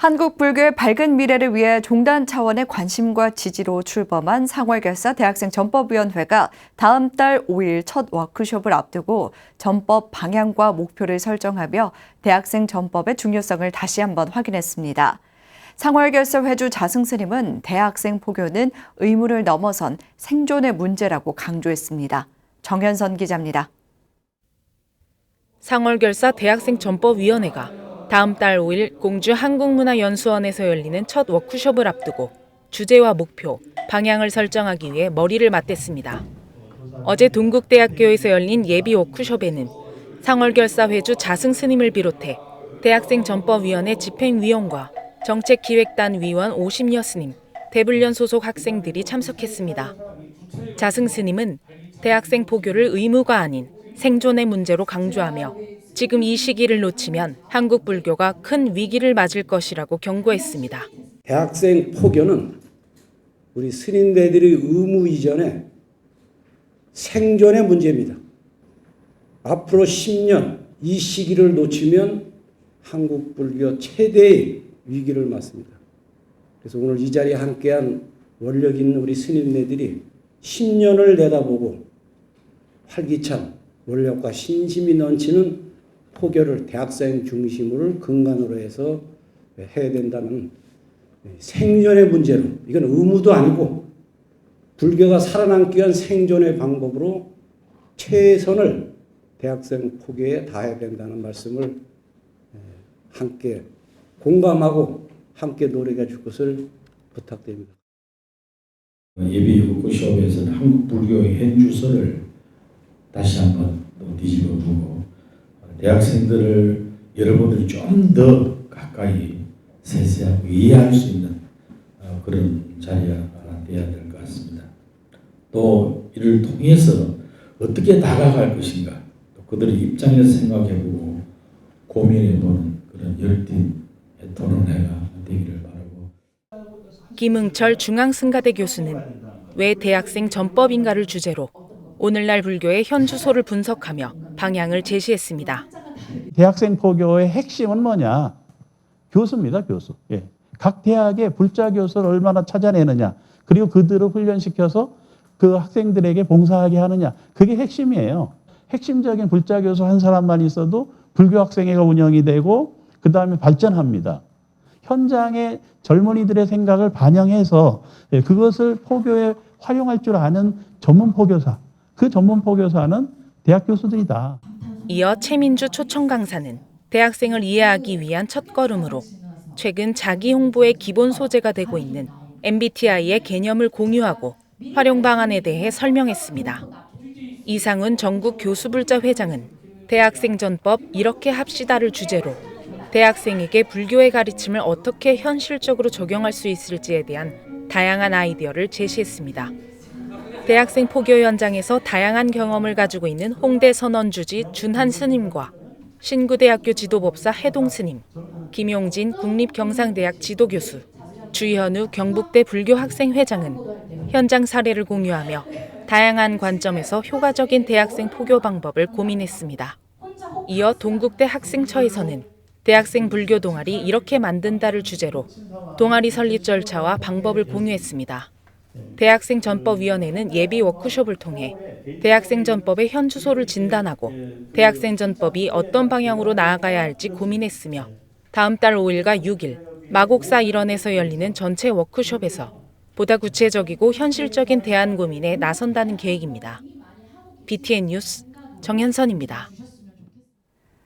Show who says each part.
Speaker 1: 한국 불교의 밝은 미래를 위해 종단 차원의 관심과 지지로 출범한 상월결사 대학생 전법위원회가 다음 달 5일 첫 워크숍을 앞두고 전법 방향과 목표를 설정하며 대학생 전법의 중요성을 다시 한번 확인했습니다. 상월결사 회주 자승스님은 대학생 포교는 의무를 넘어선 생존의 문제라고 강조했습니다. 정현선 기자입니다.
Speaker 2: 상월결사 대학생 전법위원회가 다음 달 5일 공주 한국문화연수원에서 열리는 첫 워크숍을 앞두고 주제와 목표, 방향을 설정하기 위해 머리를 맞댔습니다. 어제 동국대학교에서 열린 예비 워크숍에는 상월결사 회주 자승 스님을 비롯해 대학생 전법위원회 집행위원과 정책기획단 위원 50여 스님, 대불련 소속 학생들이 참석했습니다. 자승 스님은 대학생 포교를 의무가 아닌 생존의 문제로 강조하며 지금 이 시기를 놓치면 한국 불교가 큰 위기를 맞을 것이라고 경고했습니다.
Speaker 3: 대학생 포교는 우리 스님들의 의무 이전에 생존의 문제입니다. 앞으로 10년 이 시기를 놓치면 한국 불교 최대의 위기를 맞습니다. 그래서 오늘 이 자리에 함께한 원력 있는 우리 스님네들이 10년을 내다보고 활기찬 원력과 신심이 넘치는 포교를 대학생 중심으로 근간으로 해서 해야 된다는 생존의 문제로 이건 의무도 아니고 불교가 살아남기 위한 생존의 방법으로 최선을 대학생 포교에 다해야 된다는 말씀을 함께 공감하고 함께 노력해 줄 것을 부탁드립니다.
Speaker 4: 예비 워크숍에서는 한국 불교의 현주소를 다시 한번 또 뒤집어 보고 대학생들을 여러분들이 좀 더 가까이 세세하고 이해할 수 있는 어, 그런 자리가 돼야 될 것 같습니다. 또 이를 통해서 어떻게 다가갈 것인가 또 그들의 입장에서 생각해보고 고민해보는 그런 열띤 토론회가 되기를 바라고
Speaker 2: 김응철 중앙승가대 교수는 왜 대학생 전법인가를 주제로 오늘날 불교의 현 주소를 분석하며 방향을 제시했습니다.
Speaker 5: 대학생 포교의 핵심은 뭐냐? 교수입니다, 교수. 예. 각 대학의 불자 교수를 얼마나 찾아내느냐, 그리고 그들을 훈련시켜서 그 학생들에게 봉사하게 하느냐, 그게 핵심이에요. 핵심적인 불자 교수 한 사람만 있어도 불교 학생회가 운영이 되고 그 다음에 발전합니다. 현장의 젊은이들의 생각을 반영해서 예, 그것을 포교에 활용할 줄 아는 전문 포교사, 그 전문 포교사는 대학 교수들이다.
Speaker 2: 이어 최민주 초청 강사는 대학생을 이해하기 위한 첫걸음으로 최근 자기 홍보의 기본 소재가 되고 있는 MBTI의 개념을 공유하고 활용 방안에 대해 설명했습니다. 이상훈 전국 교수불자 회장은 대학생 전법 이렇게 합시다를 주제로 대학생에게 불교의 가르침을 어떻게 현실적으로 적용할 수 있을지에 대한 다양한 아이디어를 제시했습니다. 대학생 포교 현장에서 다양한 경험을 가지고 있는 홍대 선언주지 준한 스님과 신구대학교 지도법사 해동 스님, 김용진 국립경상대학 지도교수, 주현우 경북대 불교학생 회장은 현장 사례를 공유하며 다양한 관점에서 효과적인 대학생 포교 방법을 고민했습니다. 이어 동국대 학생처에서는 대학생 불교 동아리 이렇게 만든다를 주제로 동아리 설립 절차와 방법을 공유했습니다. 대학생 전법위원회는 예비 워크숍을 통해 대학생 전법의 현 주소를 진단하고 대학생 전법이 어떤 방향으로 나아가야 할지 고민했으며 다음 달 5일과 6일 마곡사 일원에서 열리는 전체 워크숍에서 보다 구체적이고 현실적인 대안 고민에 나선다는 계획입니다. BTN 뉴스 정현선입니다.